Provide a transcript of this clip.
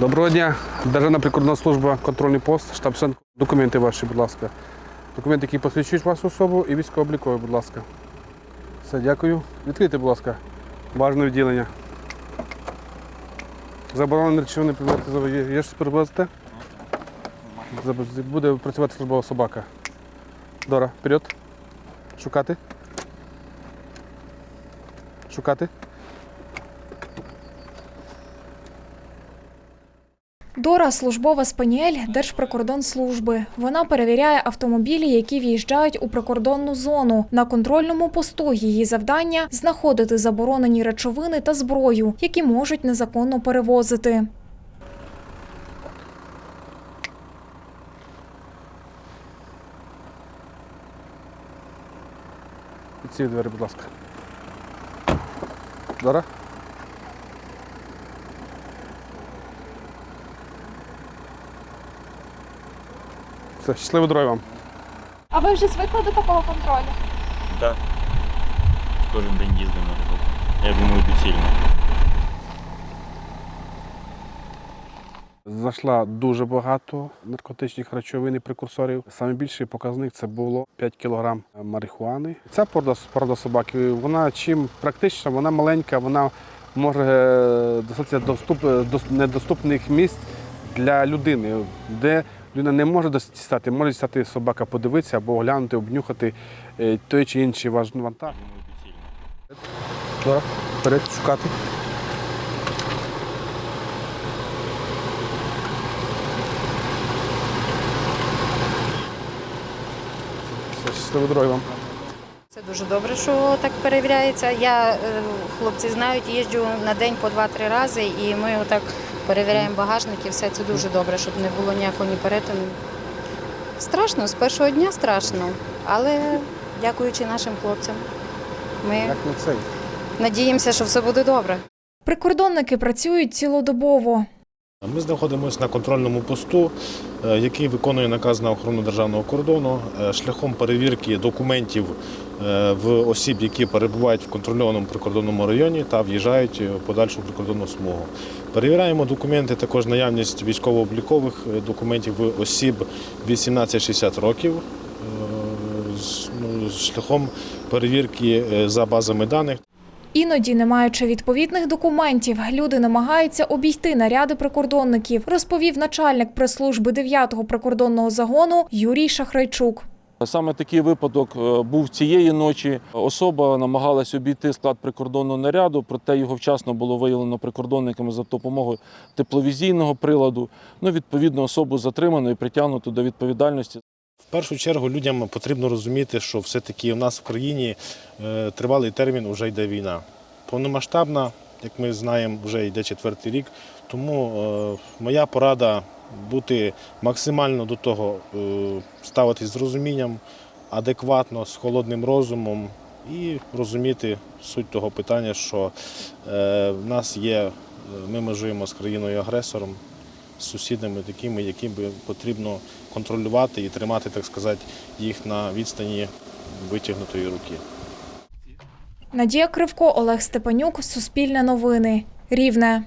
Доброго дня. Державна прикордонна служба, контрольний пост, штаб СН. Документи ваші, будь ласка. Документи, які посвідчують вашу особу і військово-облікові, будь ласка. Все, дякую. Відкрийте, будь ласка, бажане відділення. Заборонені речовини предмети завоє. Є щось перевозите? Буде працювати службова собака. Дора, вперед. Шукати. Шукати. Дора службова спаніель Держприкордонслужби. Вона перевіряє автомобілі, які в'їжджають у прикордонну зону. На контрольному посту її завдання знаходити заборонені речовини та зброю, які можуть незаконно перевозити. Ці двері, будь ласка. Дора? Все, щасливої дороги вам. А ви вже звикли до такого контролю? Так. Кожен день їздимо. Я думаю, доцільно. Зайшла дуже багато наркотичних речовин і прекурсорів. Найбільший показник це було 5 кг марихуани. Ця порода, порода собаки, вона чим практична, вона маленька, вона може е, достатися доступ, недоступних місць для людини, де людина не може дістати, може дістати собака, подивитися або оглянути, обнюхати е, той чи інший вантаж. Думаю, вперед, шукати. Щасливої дороги вам. Це дуже добре, що так перевіряється. Я, е, хлопці знають, їжджу на день по два-три рази, і ми отак перевіряємо багажник і все це дуже добре, щоб не було ніякого ні перетину. Страшно, з першого дня страшно, але дякуючи нашим хлопцям, ми надіємося, що все буде добре. Прикордонники працюють цілодобово. Ми знаходимося на контрольному посту, е, який виконує наказ на охорону державного кордону е, шляхом перевірки документів в осіб, які перебувають в контрольованому прикордонному районі та в'їжджають в подальшу прикордонну смугу. Перевіряємо документи, також наявність військово-облікових е, документів в осіб 18-60 років. е, ну, Шляхом перевірки е, за базами даних. Іноді, не маючи відповідних документів, люди намагаються обійти наряди прикордонників, розповів начальник прес-служби 9-го прикордонного загону Юрій Шахрайчук. Саме такий випадок е, був цієї ночі. Особа намагалась обійти склад прикордонного наряду, проте його вчасно було виявлено прикордонниками за допомогою тепловізійного приладу. Ну, відповідно, особу затримано і притягнуто до відповідальності. В першу чергу людям потрібно розуміти, що все-таки у нас в країні е, тривалий термін вже йде війна. Повномасштабна, як ми знаємо, вже йде четвертий рік. Тому е, моя порада бути максимально до того е, ставитись з розумінням, адекватно, з холодним розумом і розуміти суть того питання, що е, в нас є, е, ми межуємо з країною-агресором, з сусідами такими, яким би потрібно контролювати і тримати, так сказати, їх на відстані витягнутої руки. Надія Кривко, Олег Степанюк, Суспільне новини. Рівне.